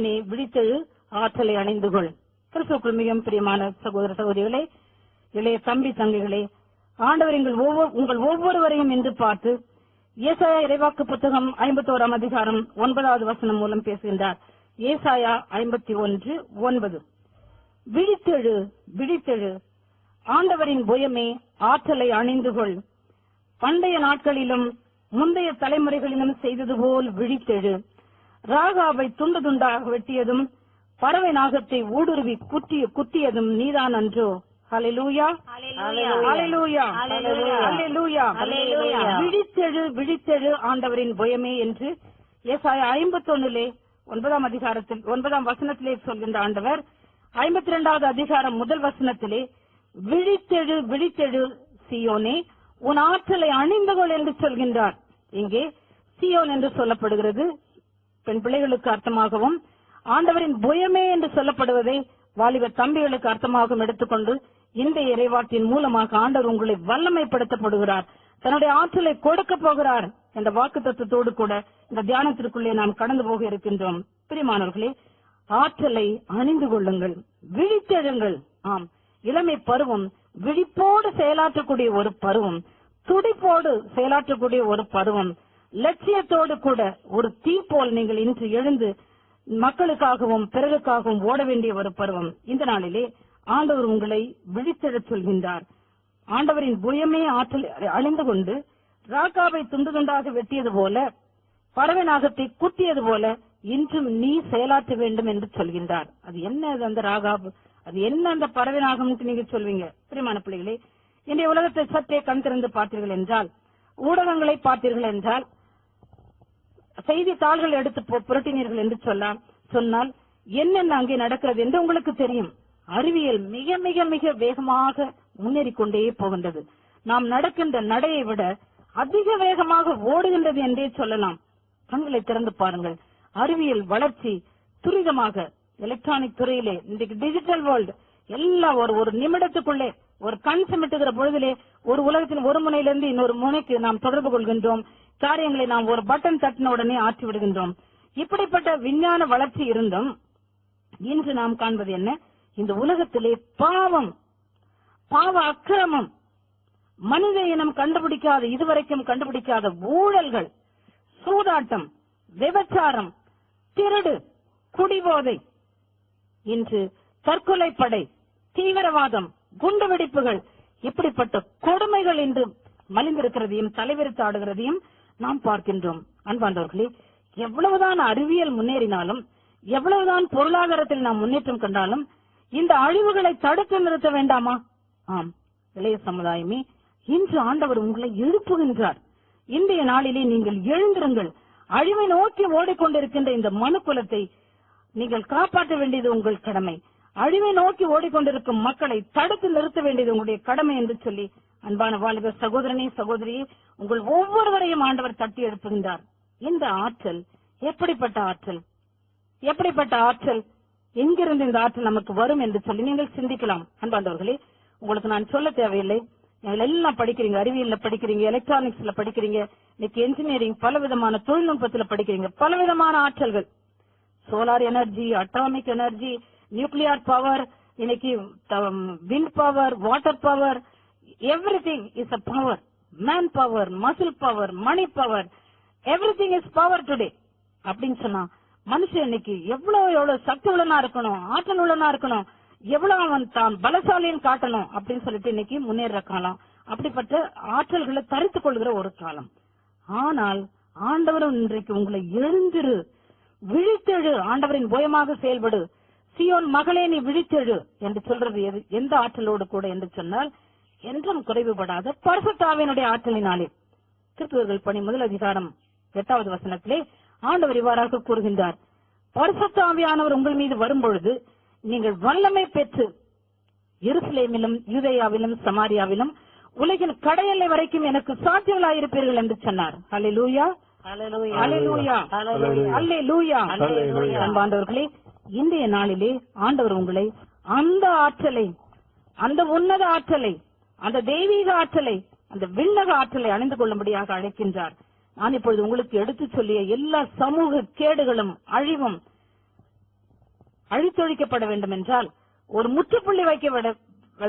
நீ விழித்தெழு ஆற்றலை அணிந்து கொள். கிறிஸ்துக்குள் மிகவும் பிரியமான சகோதர சகோதரிகளே இளைய தம்பி தங்கைகளே ஆண்டவர் எங்கள் ஒவ்வொரு உங்கள் ஒவ்வொருவரையும் என்று பார்த்து ஏசாயா இறைவாக்கு புத்தகம் ஐம்பத்தி ஓராம் அதிகாரம் ஒன்பதாவது வசனம் மூலம் பேசுகின்றார். ஏசாயா ஐம்பத்தி ஒன்று ஒன்பது. விழித்தெழு விழித்தெழு. ஆண்டவரின் புயமே ஆற்றலை அணிந்து கொள். பண்டைய நாட்களிலும் முந்தைய தலைமுறைகளிலும் செய்தது போல் விழித்தெழு. ராகாவை துண்டு துண்டாக வெட்டியதும் பறவை நாகத்தை ஊடுருவி குத்திய குத்தியதும் நீதான் அன்றோ. ஹalleluya. ஹalleluya. விழித்தெழு விழித்தெழு ஆண்டவரின் புயமே என்று ஏசாயா ஐம்பத்தொன்னிலே ஒன்பதாம் அதிகாரத்தில் ஒன்பதாம் வசனத்திலே சொல்கின்ற ஆண்டவர் ஐம்பத்தி இரண்டாவது அதிகாரம் முதல் வசனத்திலே விழித்தெழு விழித்தெழு சியோனே உன் ஆற்றலை அணிந்து கொள் என்று சொல்கின்றார். இங்கே சியோன் என்று சொல்லப்படுகிறது. பெண் பிள்ளைகளுக்கு அர்த்தமாகவும் ஆண்டவரின் புயமே என்று சொல்லப்படுவதை வாலிபர் தம்பிகளுக்கு அர்த்தமாகவும் எடுத்துக்கொண்டு இந்த இறைவாட்டின் மூலமாக ஆண்டவர் உங்களை வல்லமைப்படுத்தப்படுகிறார். தன்னுடைய ஆற்றலை கொடுக்க போகிறார் என்ற வாக்கு தத்துவத்தோடு கூட இந்த தியானத்திற்குள்ளே நாம் கடந்து போக இருக்கின்றோம். பிரிமானவர்களே ஆற்றலை அணிந்து கொள்ளுங்கள் விழித்தெழுங்கள். ஆம் இளமை பருவம் விழிப்போடு செயலாற்றக்கூடிய ஒரு பருவம் துடிப்போடு செயலாற்றக்கூடிய ஒரு பருவம். லட்சியத்தோடு கூட ஒரு தீ போல் நீங்கள் இன்று எழுந்து மக்களுக்காகவும் பிறருக்காகவும் ஓட வேண்டிய ஒரு பருவம். இந்த நாளிலே ஆண்டவர் உங்களை விழித்தெழச் சொல்கின்றார். ஆண்டவரின் புயமே ஆற்றல் அழிந்து கொண்டு ராக்காவை துண்டு துண்டாக வெட்டியது போல பறவை நாகத்தை குத்தியது போல இன்றும் நீ செயலாற்ற வேண்டும் என்று சொல்கின்றார். அது என்ன அது அந்த ராகாபு? அது என்ன அந்த பறவை நாகம்னு நீங்க சொல்வீங்க? பிரியமான பிள்ளைகளே இன்றைய உலகத்தை சற்றே கண் திறந்து பார்த்தீர்கள் என்றால் ஊடகங்களை பார்த்தீர்கள் என்றால் செய்தித்தாள்கள் எடுத்து புரட்டினீர்கள் என்று சொல்லலாம் சொன்னால் என்னென்ன அங்கே நடக்கிறது என்று உங்களுக்கு தெரியும். அறிவியல் மிக மிக மிக வேகமாக முன்னேறிக் கொண்டே போகின்றது. நாம் நடக்கின்ற நடையை விட அதிக வேகமாக ஓடுகின்றது என்றே சொல்லலாம். கண்களை திறந்து பாருங்கள். அறிவியல் வளர்ச்சி துரிதமாக எலக்ட்ரானிக் துறையிலே இன்றைக்கு டிஜிட்டல் வேர்ல்டு எல்லாம் ஒரு ஒரு நிமிடத்துக்குள்ளே ஒரு கண் சிமிட்டுகிற பொழுதிலே ஒரு உலகத்தின் ஒரு முனையிலிருந்து இன்னொரு முனைக்கு நாம் தொடர்பு கொள்கின்றோம். காரியங்களை நாம் ஒரு பட்டன் தட்டின உடனே ஆற்றி விடுகின்றோம். இப்படிப்பட்ட விஞ்ஞான வளர்ச்சி இருந்தும் இன்று நாம் காண்பது என்ன? இந்த உலகத்திலே பாவம் பாவ அக்கிரமம் மனித இனம் கண்டுபிடிக்காத இதுவரைக்கும் கண்டுபிடிக்காத ஊழல்கள் சூதாட்டம் விபச்சாரம் திருடு குடிபோதை இன்று தற்கொலை படை தீவிரவாதம் குண்டுவெடிப்புகள் இப்படிப்பட்ட கொடுமைகள் இன்று மலிந்திருக்கிறதையும் தலைவிரித்து ஆடுகிறதையும் நாம் பார்க்கின்றோம். அன்பாண்டவர்களே எவ்வளவுதான் அறிவியல் முன்னேறினாலும் எவ்வளவுதான் பொருளாதாரத்தில் நாம் முன்னேற்றம் கண்டாலும் இந்த அழிவுகளை தடுத்து நிறுத்த வேண்டாமா? ஆம் இளைய சமுதாயமே இன்று ஆண்டவர் உங்களை எழுப்புகின்றார். இன்றைய நாளிலே நீங்கள் எழுந்திருங்கள். அழிவை நோக்கி ஓடிக்கொண்டிருக்கின்ற இந்த மனு குலத்தை நீங்கள் காப்பாற்ற வேண்டியது உங்கள் கடமை. அழிவை நோக்கி ஓடிக்கொண்டிருக்கும் மக்களை தடுத்து நிறுத்த வேண்டியது உங்களுடைய கடமை என்று சொல்லி அன்பான வாலிப சகோதரனே சகோதரியே உங்கள் ஒவ்வொருவரையும் ஆண்டவர் தட்டி எழுப்புகின்றார். இந்த ஆற்றல் எப்படிப்பட்ட ஆற்றல்? எப்படிப்பட்ட ஆற்றல்? எங்கிருந்து இந்த ஆற்றல் நமக்கு வரும் என்று சொல்லி நீங்கள் சிந்திக்கலாம். அன்பாண்டவர்களே உங்களுக்கு நான் சொல்ல தேவையில்லை. நீங்கள் எல்லாம் படிக்கிறீங்க அறிவியல்ல படிக்கிறீங்க எலக்ட்ரானிக்ஸ்ல படிக்கிறீங்க இன்னைக்கு என்ஜினியரிங் பல விதமான தொழில்நுட்பத்துல படிக்கிறீங்க. பல விதமான ஆற்றல்கள். Solar energy atomic energy nuclear power இன்னைக்கு wind power water power everything is a power man power muscle power money power everything is power today அப்படின்னு சொன்னா மனுஷன் இன்னைக்கு எவ்வளவு எவ்வளவு சக்தி உள்ளனா இருக்கணும் ஆற்றல் உள்ளனா இருக்கணும் எவ்வளவு அவன் தான் பலசாலின்னு காட்டணும் அப்படின்னு சொல்லிட்டு இன்னைக்கு முன்னேற காலம். அப்படிப்பட்ட ஆற்றல்களை தரித்துக் கொள்கிற ஒரு காலம். ஆனால் ஆண்டவரும் இன்றைக்கு உங்களை எழுந்திரு விழித்தெழு ஆண்டவரின் போயமாக செயல்படு. சியோன் மகளே நீ விழித்தெழு என்று சொல்றது எது? எந்த ஆற்றலோடு கூட என்று சொன்னால் என்றும் குறைவுபடாத பரிசுத்தாவினுடைய ஆற்றலினாலே. கிறிஸ்துவர்கள் பணி முதல் அதிகாரம் எட்டாவது வசனத்திலே ஆண்டவர் இவ்வாறாக கூறுகின்றார் பரிசுத்தாவியானவர் உங்கள் மீது வரும்பொழுது நீங்கள் வல்லமை பெற்று எருசலேமிலும் யூதேயாவிலும் சமாரியாவிலும் உலகின் கடையெல்லை வரைக்கும் எனக்கு சாட்சிகளாயிருப்பீர்கள் என்று சொன்னார். Hallelujah. ஹalleluya. Hallelujah. அன்பாண்டவர்களே இன்றைய நாளிலே ஆண்டவர் உங்களை அந்த ஆற்றலை அந்த உன்னத ஆற்றலை அந்த தெய்வீக ஆற்றலை அந்த விண்ணக ஆற்றலை அணிந்து கொள்ளும்படியாக அழைக்கின்றார். நான் இப்பொழுது உங்களுக்கு எடுத்துச் சொல்லிய எல்லா சமூக கேடுகளும் அழிவும் அழித்தொழிக்கப்பட வேண்டும் என்றால் ஒரு முற்றுப்புள்ளி வைக்க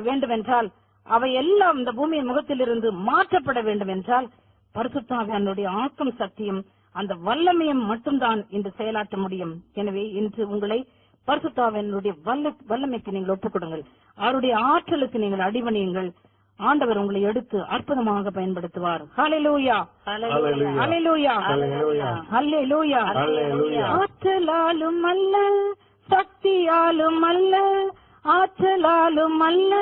வேண்டும் என்றால் அவை எல்லாம் இந்த பூமியின் முகத்திலிருந்து மாற்றப்பட வேண்டும் என்றால் பரிசுத்தாவியானுடைய ஆக்கம் சக்தியும் அந்த வல்லமையும் மட்டும்தான் இன்று செயலாற்ற முடியும். எனவே இன்று உங்களை பரிசுத்தாவினுடைய வல்ல வல்லமைக்கு நீங்கள் ஒப்புக் கொடுங்கள். அவருடைய ஆற்றலுக்கு நீங்கள் அடிபணியுங்கள். ஆண்டவர் உங்களை எடுத்து அற்புதமாக பயன்படுத்துவார். ஆற்றலாலும் அல்ல சக்தியாலும் அல்ல ஆற்றலாலும் அல்ல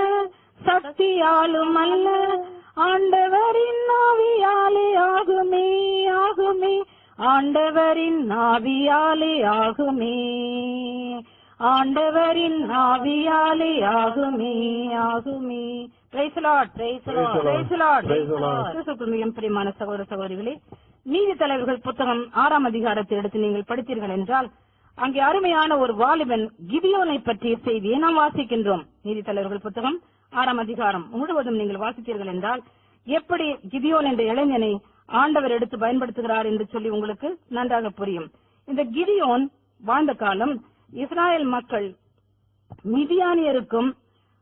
சக்தியாலும் அல்ல. ஆண்டவரின் ஆவியாலே ஆகுமே ஆகுமே. ஆண்டவரின் ஆவியாலே ஆகுமே. ஆண்டவரின் ஆவியாலே ஆகுமே ஆகுமே. பிரியமான சகோதர சகோதரிகளே நீதி தலைவர்கள் புத்தகம் ஆறாம் அதிகாரத்தை எடுத்து நீங்கள் படித்தீர்கள் என்றால் அங்கே அருமையான ஒரு வாலிபன் கிதியோனை பற்றிய செய்தியை நாம் வாசிக்கின்றோம். நீதி தலைவர்கள் புத்தகம் ஆறாம் அதிகாரம் முழுவதும் நீங்கள் வாசித்தீர்கள் என்றால் எப்படி கிதியோன் என்ற இளைஞனை ஆண்டவர் எடுத்து பயன்படுத்துகிறார் என்று சொல்லி உங்களுக்கு நன்றாக புரியும். இந்த கிதியோன் வாழ்ந்த காலம் இஸ்ராயேல் மக்கள் மிதியானியருக்கும்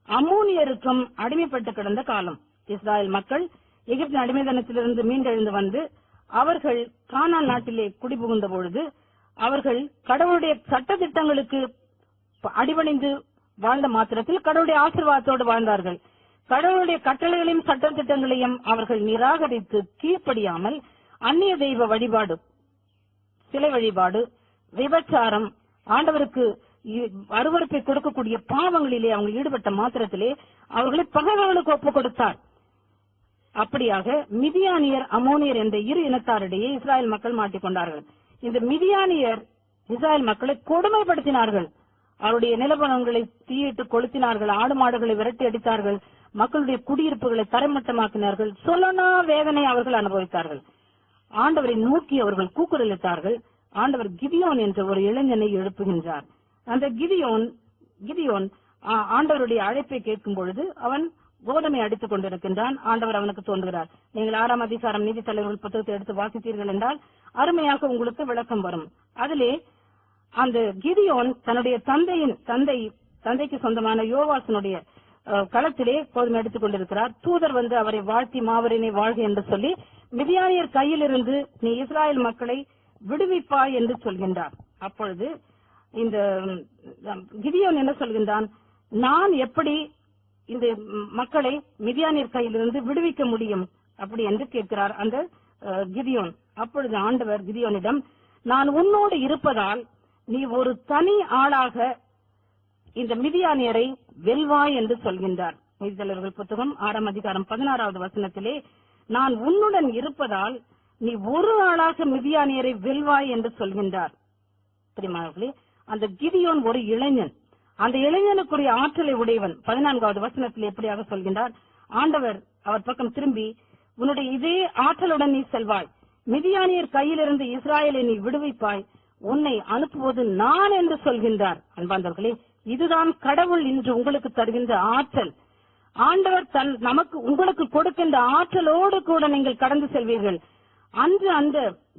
அமோனியருக்கும் அடிமைப்பட்டு கிடந்த காலம். இஸ்ராயல் மக்கள் எகிப்தின் அடிமைதனத்திலிருந்து மீண்டெழுந்து வந்து அவர்கள் கானான் நாட்டிலே குடிபுகுந்த பொழுது அவர்கள் கடவுளுடைய சட்ட திட்டங்களுக்கு அடிபணிந்து வாழ்ந்த மாத்திரத்தில் கடவுளுடைய ஆசீர்வாதத்தோடு வாழ்ந்தார்கள். கடவுளுடைய கட்டளைகளையும் சட்ட திட்டங்களையும் அவர்கள் நிராகரித்து கீழ்ப்படியாமல் அந்நிய தெய்வ வழிபாடு சிலை வழிபாடு விபச்சாரம் ஆண்டவருக்கு இ- அருவருப்பை கொடுக்கக்கூடிய பாவங்களிலே அவங்க ஈடுபட்ட மாத்திரத்திலே அவர்களை பகைவர்களுக்கு ஒப்பு கொடுத்தார். அப்படியாக மிதியானியர் அமோனியர் என்ற இரு இனத்தாரிடையே இஸ்ராயல் மக்கள் மாட்டிக்கொண்டார்கள் இந்த மிதியானியர் இஸ்ராயல் மக்களை கொடுமைப்படுத்தினார்கள். அவருடைய நிலவரங்களை தீயிட்டு கொளுத்தினார்கள் ஆடு மாடுகளை விரட்டி அடித்தார்கள் மக்களுடைய குடியிருப்புகளை தரைமட்டமாக்கினார்கள். சொல்லனா வேதனை அவர்கள் அனுபவித்தார்கள். ஆண்டவரை நோக்கி அவர்கள் கூக்குரலிட்டார்கள். ஆண்டவர் கிதியோன் என்ற ஒரு இளைஞனை எழுப்புகின்றார். அந்த கிதியோன் கிதியோன் ஆண்டவருடைய அழைப்பை கேட்கும் பொழுது அவன் கோதமை அடித்துக் கொண்டிருக்கின்றான். ஆண்டவர் அவனுக்கு தோன்றுகிறார். நீங்கள் ஆறாம் அதிகாரம் நீதி தலைவர்கள் புத்தகத்தை எடுத்து வாசித்தீர்கள் என்றால் அருமையாக உங்களுக்கு விளக்கம் வரும். அதிலே அந்த கிதியோன் தன்னுடைய தந்தையின் தந்தை தந்தைக்கு சொந்தமான யோவாசனுடைய களத்திலே கோதுமை எடுத்துக் கொண்டிருக்கிறார். தூதர் வந்து அவரை வாழ்த்தி மாவரினை வாழ்க என்று சொல்லி மிதியானியர் கையிலிருந்து நீ இஸ்ராயல் மக்களை விடுவிப்பாய் என்று சொல்கின்றார். அப்பொழுது இந்த கிதியோன் என்ன சொல்கின்றான்? நான் எப்படி இந்த மக்களை மிதியானியர் கையிலிருந்து விடுவிக்க முடியும்? அப்படி என்று கேட்கிறார் அந்த கிதியோன். அப்பொழுது ஆண்டவர் கிதியோனிடம் நான் உன்னோடு இருப்பதால் நீ ஒரு தனி ஆளாக இந்த மிதியானியரை வெல்வாய் என்று சொல்கின்றார். நீதித்தலைவர்கள் புத்தகம் ஆறாம் அதிகாரம் பதினாறாவது வசனத்திலே நான் உன்னுடன் இருப்பதால் நீ ஒரு ஆளாக மிதியானியரை வெல்வாய் என்று சொல்கின்றார். பிரியமானவர்களே அந்த கிதியோன் ஒரு இளைஞன். அந்த இளைஞனுக்குரிய ஆற்றலை உடையவன். பதினான்காவது வசனத்தில் எப்படியாக சொல்கின்றார்? ஆண்டவர் அவர் பக்கம் திரும்பி உன்னுடைய இதே ஆற்றலுடன் நீ செல்வாய். மிதியானியர் கையிலிருந்து இஸ்ராயலை நீ விடுவிப்பாய். உன்னை அனுப்புவது நான் என்று சொல்கின்றார். அன்பாந்தவர்களே இதுதான் கடவுள் இன்று உங்களுக்கு தருகின்ற ஆற்றல். ஆண்டவர் தன் நமக்கு உங்களுக்கு கொடுக்கின்ற ஆற்றலோடு கூட நீங்கள் கடந்து செல்வீர்கள். அன்று அந்த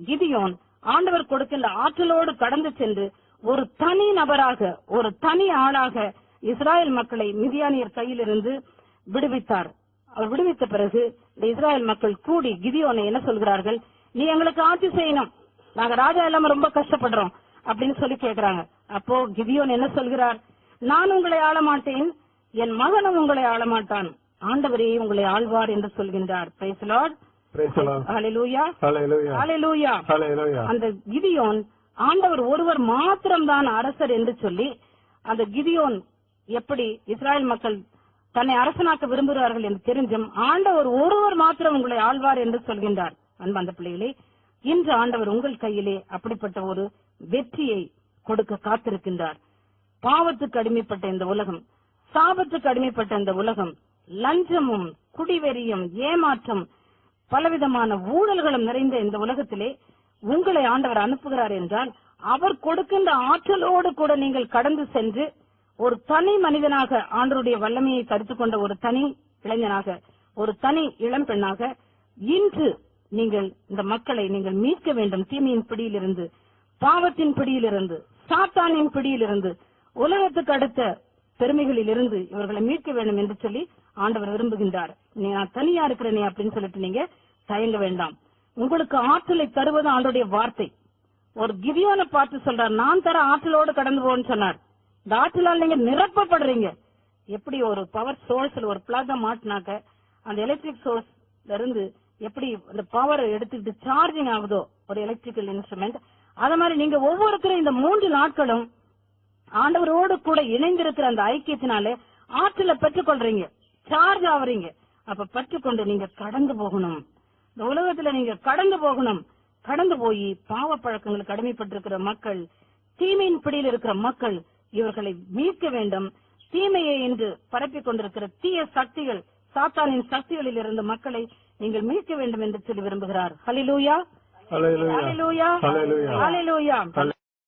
கிதியோன் ஆண்டவர் கொடுக்கின்ற ஆற்றலோடு கடந்து சென்று ஒரு தனி நபராக ஒரு தனி ஆளாக இஸ்ராயல் மக்களை மிதியானியர் கையிலிருந்து விடுவித்தார். அவர் விடுவித்த பிறகு இந்த இஸ்ராயல் மக்கள் கூடி கிதியோனை என்ன சொல்கிறார்கள்? நீ எங்களுக்கு ஆட்சி செய்யணும். நாங்க ராஜா இல்லாம ரொம்ப கஷ்டப்படுறோம் அப்படின்னு சொல்லி கேக்குறாங்க. அப்போ கிதியோன் என்ன சொல்கிறார்? நான் உங்களை ஆள மாட்டேன் என் மகனும் உங்களை ஆள மாட்டான் ஆண்டவரே உங்களை ஆழ்வார் என்று சொல்கின்றார். பிரைஸ் லார்ட் அந்த கிதியோன் ஆண்டவர் ஒருவர் மாத்திரம்தான் அரசர் என்று சொல்லி அந்த கிதியோன் எப்படி இஸ்ராயல் மக்கள் தன்னை அரசனாக்க விரும்புகிறார்கள் என்று தெரிஞ்சும் ஆண்டவர் ஒருவர் மாத்திரம் உங்களை ஆழ்வார் என்று சொல்கின்றார். அன்பந்த பிள்ளைகளே இன்று ஆண்டவர் உங்கள் கையிலே அப்படிப்பட்ட ஒரு வெற்றியை கொடுக்க காத்திருக்கின்றார். பாவத்துக்கு அடிமைப்பட்ட இந்த உலகம் சாபத்துக்கு அடிமைப்பட்ட இந்த உலகம் லஞ்சமும் குடிவெறியும் ஏமாற்றம் பலவிதமான ஊழல்களும் நிறைந்த இந்த உலகத்திலே உங்களை ஆண்டவர் அனுப்புகிறார் என்றால் அவர் கொடுக்கின்ற ஆற்றலோடு கூட நீங்கள் கடந்து சென்று ஒரு தனி மனிதனாக ஆண்டருடைய வல்லமையை தரித்துக் கொண்ட ஒரு தனி இளைஞனாக ஒரு தனி இளம் பெண்ணாக இன்று நீங்கள் இந்த மக்களை நீங்கள் மீட்க வேண்டும். தீமையின் பிடியிலிருந்து பாவத்தின் பிடியிலிருந்து சாத்தானின் பிடியிலிருந்து உலகத்துக்கு அடுத்த பெருமைகளில் இருந்து இவர்களை மீட்க வேண்டும் என்று சொல்லி ஆண்டவர் விரும்புகின்றார். நீ நான் தனியா இருக்கிறேனே அப்படின்னு சொல்லிட்டு நீங்க தயங்க வேண்டாம். உங்களுக்கு ஆற்றலை தருவது ஆண்டுடைய வார்த்தை. ஒரு கிரியோனை பார்த்து சொல்றார் நான் தர ஆற்றலோடு கடந்து போன்னு சொன்னார். இந்த ஆற்றலால் நீங்க நிரப்பப்படுறீங்க. எப்படி ஒரு பவர் சோர்ஸ்ல ஒரு பிளாக மாட்டினாக்க அந்த எலக்ட்ரிக் சோர்ஸ்ல இருந்து எப்படி அந்த பவர் எடுத்துக்கிட்டு சார்ஜிங் ஆகுதோ ஒரு எலக்ட்ரிக்கல் இன்ஸ்ட்ருமெண்ட் அத மாதிரி நீங்க ஒவ்வொருத்தரும் இந்த மூன்று நாட்களும் ஆண்டவரோடு கூட இணைந்திருக்கிற அந்த ஐக்கியத்தினாலே ஆற்றலை பெற்றுக்கொள்றீங்க. சார்ஜ் ஆவறீங்க. அப்ப பெற்றுக்கொண்டு நீங்க கடந்து போகணும். இந்த உலகத்துல நீங்க கடந்து போகணும். கடந்து போய் பாவ பழக்கங்களுக்கு அடிமைப்பட்டிருக்கிற மக்கள் தீமையின் பிடியில் இருக்கிற மக்கள் இவர்களை மீட்க வேண்டும். தீமையை என்று பரப்பிக் கொண்டிருக்கிற தீய சக்திகள் சாத்தானின் சக்திகளில் இருந்த மக்களை நீங்கள் மீட்க வேண்டும் என்று சொல்லி விரும்புகிறார். ஹலிலூயா. ஹலிலூயா. ஹலிலூயா